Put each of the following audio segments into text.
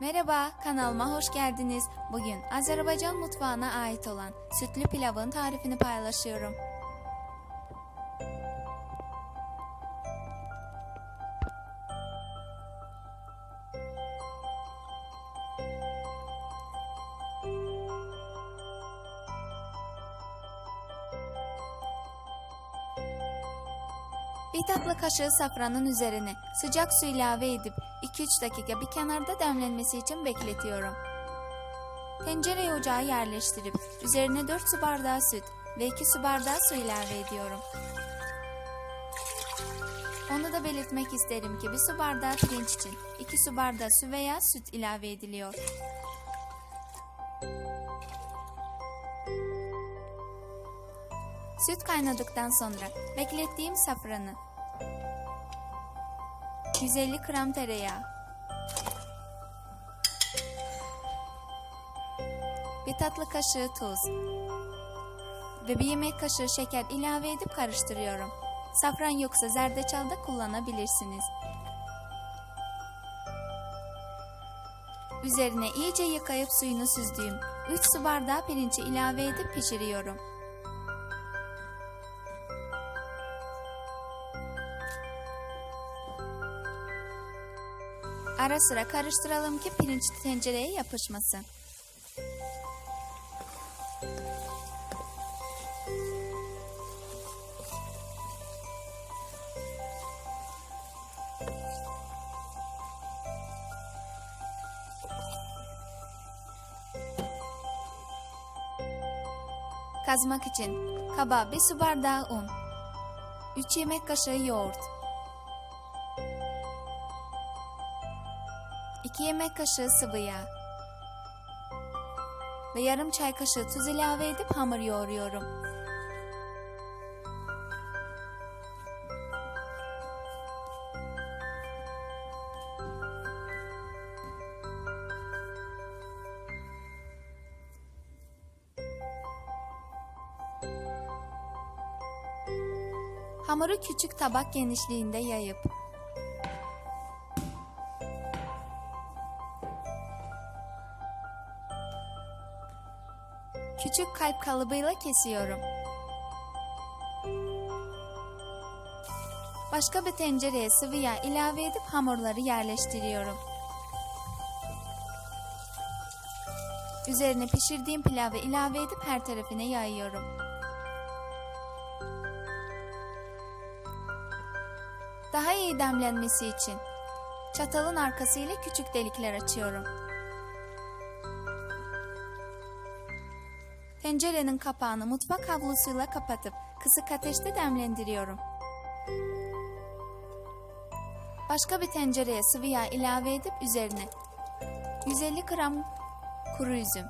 Merhaba, kanalıma hoş geldiniz. Bugün Azerbaycan mutfağına ait olan sütlü pilavın tarifini paylaşıyorum. Bir tatlı kaşığı safranın üzerine sıcak su ilave edip 2-3 dakika bir kenarda demlenmesi için bekletiyorum. Tencereye ocağa yerleştirip üzerine 4 su bardağı süt ve 2 su bardağı su ilave ediyorum. Onu da belirtmek isterim ki bir su bardağı pirinç için 2 su bardağı su veya süt ilave ediliyor. Süt kaynadıktan sonra beklettiğim safranı 150 gram tereyağı bir tatlı kaşığı tuz ve bir yemek kaşığı şeker ilave edip karıştırıyorum. Safran yoksa zerdeçal da kullanabilirsiniz. Üzerine iyice yıkayıp suyunu süzdüğüm 3 su bardağı pirinci ilave edip pişiriyorum. Ara sıra karıştıralım ki pirinç tencereye yapışmasın. Kazmak için kaba bir su bardağı un, 3 yemek kaşığı yoğurt, 2 yemek kaşığı sıvı yağ ve yarım çay kaşığı tuz ilave edip hamur yoğuruyorum. Hamuru küçük tabak genişliğinde yayıp küçük kalp kalıbıyla kesiyorum. Başka bir tencereye sıvı yağ ilave edip hamurları yerleştiriyorum. Üzerine pişirdiğim pilavı ilave edip her tarafına yayıyorum. Daha iyi demlenmesi için çatalın arkasıyla küçük delikler açıyorum. Tencerenin kapağını mutfak havlusuyla kapatıp kısık ateşte demlendiriyorum. Başka bir tencereye sıvı yağ ilave edip üzerine 150 gram kuru üzüm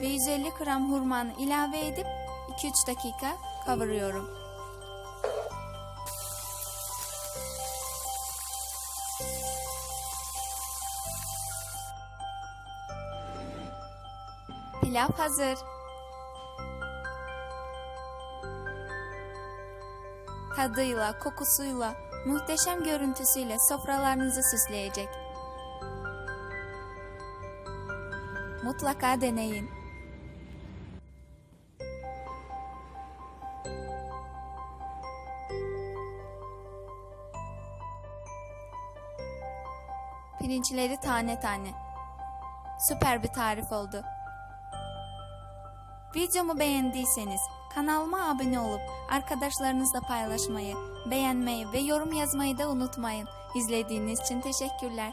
ve 150 gram hurmanı ilave edip 2-3 dakika kavuruyorum. Pilav hazır. Tadıyla, kokusuyla, muhteşem görüntüsüyle sofralarınızı süsleyecek. Mutlaka deneyin. Pirinçleri tane tane. Süper bir tarif oldu. Videomu beğendiyseniz kanalıma abone olup arkadaşlarınızla paylaşmayı, beğenmeyi ve yorum yazmayı da unutmayın. İzlediğiniz için teşekkürler.